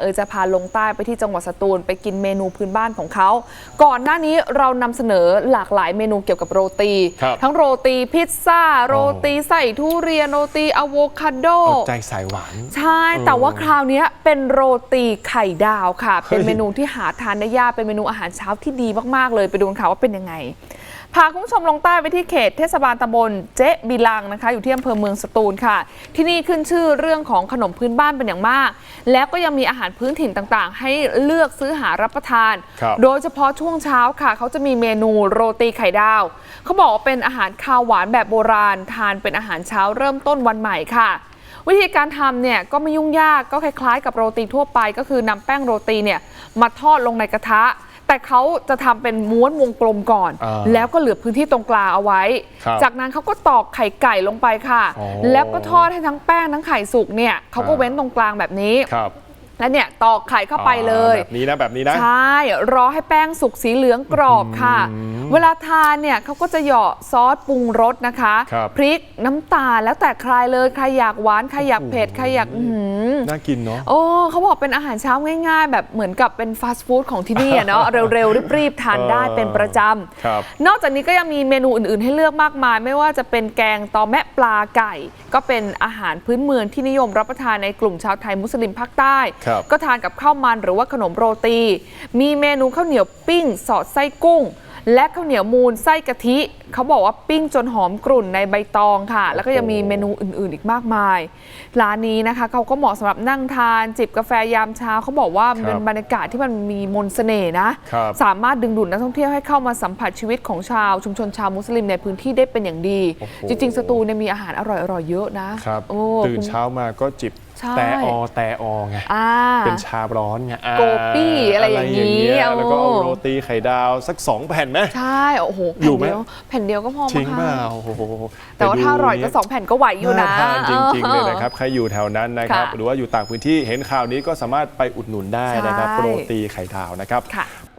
เออจะพาลงใต้ไปที่จังหวัดสตูลไปกินเมนูพื้นบ้านของเขา ก่อนหน้านี้เรานำเสนอหลากหลายเมนูเกี่ยวกับโรตี ครับทั้งโรตีพิซซ่า โรตีใส่ทุเรียน โรตีอะโวคาโด เอาใจสายหวาน ใช่ แต่ว่าคราวเนี้ยเป็นโรตีไข่ดาวค่ะเฮ้ยเป็นเมนูที่หาทานได้ยาก เป็นเมนูอาหารเช้าที่ดีมาก ๆ เลย ไปดูกันค่ะว่าเป็นยังไง พาคุณผู้ชมลงใต้ไปที่เขตเทศบาลตำบลเจ๊บิลังนะคะ อยู่ที่อำเภอเมืองสตูลค่ะ ที่นี่ขึ้นชื่อเรื่องของขนมพื้นบ้านเป็นอย่างมาก แล้วก็ยังมีอาหารพื้นถิ่นต่างๆ ให้เลือกซื้อหารับประทานครับโดยเฉพาะช่วงเช้าค่ะ เขาจะมีเมนูโรตีไข่ดาวเขาบอกว่าเป็นอาหารคาวหวานแบบโบราณ ทานเป็นอาหารเช้าเริ่มต้นวันใหม่ค่ะวิธีการทำเนี่ยก็ไม่ยุ่งยากก็คล้ายๆ กับโรตีทั่วไป ก็คือนำแป้งโรตีเนี่ยมาทอดลงในกระทะ แต่เขาจะทำเป็นม้วนวงกลมก่อนอ่าแล้วก็เหลือพื้นที่ตรงกลางเอาไว้ครับจากนั้นเขาก็ตอกไข่ไก่ลงไปค่ะอ๋อแล้วก็ทอดให้ทั้งแป้งทั้งไข่สุกเนี่ยเขาก็อ่าเว้นตรงกลางแบบนี้ครับ แล้วเนี่ยตอกไข่เข้าไปเลยอ่าแบบนี้นะแบบนี้นะใช่รอให้แป้งสุกสีเหลืองกรอบค่ะ เวลาทานเนี่ยเขาก็จะเหยาะซอสปรุงรสนะคะครับพริกน้ำตาลแล้วแต่ใครเลยใครอยากหวานใครอยากเผ็ดใครอยากอื้อหือน่ากินเนาะโอ้เขาบอกเป็นอาหารเช้าง่าย ๆ แบบเหมือนกับเป็นฟาสต์ฟู้ดของที่นี่อะเนาะเร็วๆรีบๆทานได้เออเป็นประจครับำนอกจากนี้ก็ยังมีเมนูอื่นๆ ให้เลือกมากมาย ไม่ว่าจะเป็นแกงตอแมะปลาไก่ ก็เป็นอาหารพื้นเมืองที่นิยมรับประทานในกลุ่มชาวไทยมุสลิมภาคใต้ครับก็ทานกับข้าวมันหรือว่าขนมโรตี มีเมนูข้าวเหนียวปิ้ง สอดไส้กุ้ง และข้าวเหนียวมูนไส้กะทิ เขาบอกว่าปิ้งจนหอมกรุ่นในใบตองค่ะ แล้วก็ยังมีเมนูอื่นๆ อีกมากมาย ร้านนี้นะคะเขาก็เหมาะสำหรับนั่งทาน จิบกาแฟยามเช้าเขาบอกว่ามันเป็นบรรยากาศที่มันมีมนต์เสน่ห์นะครับสามารถดึงดูดนักท่องเที่ยวให้เข้ามาสัมผัสชีวิตของชาวชุมชนชาวมุสลิมในพื้นที่ได้เป็นอย่างดีโอ้โหจริงๆสตูลเนี่ยมีอาหารอร่อยๆเยอะนะครับโอ้ตื่นคุณเช้ามาก็จิบ ใช่แต่อแต่อไงอ่าเป็นชาร้อนไงอ่าโกปี้อะไรอย่างนี้เงี้ยโอ้แล้วก็เอาโรตีไข่ดาวสักสองแผ่นไหม ใช่ โอ้โหอยู่แผ่นไหม เดียวแผ่นเดียวก็พอทิ้งมั้งเปล่าคะโอ้โหแต่ว่าดูถ้าอร่อยก็นี้สองแผ่นก็ไหวอยู่นะน่าทานจริงๆเลยนะครับออใครอยู่แถวนั้นนะครับ ค่ะหรือว่าอยู่ต่างพื้นที่เห็นข่าวนี้ก็สามารถไปอุดหนุนได้นะครับ ใช่โรตีไข่ดาวนะครับ ค่ะ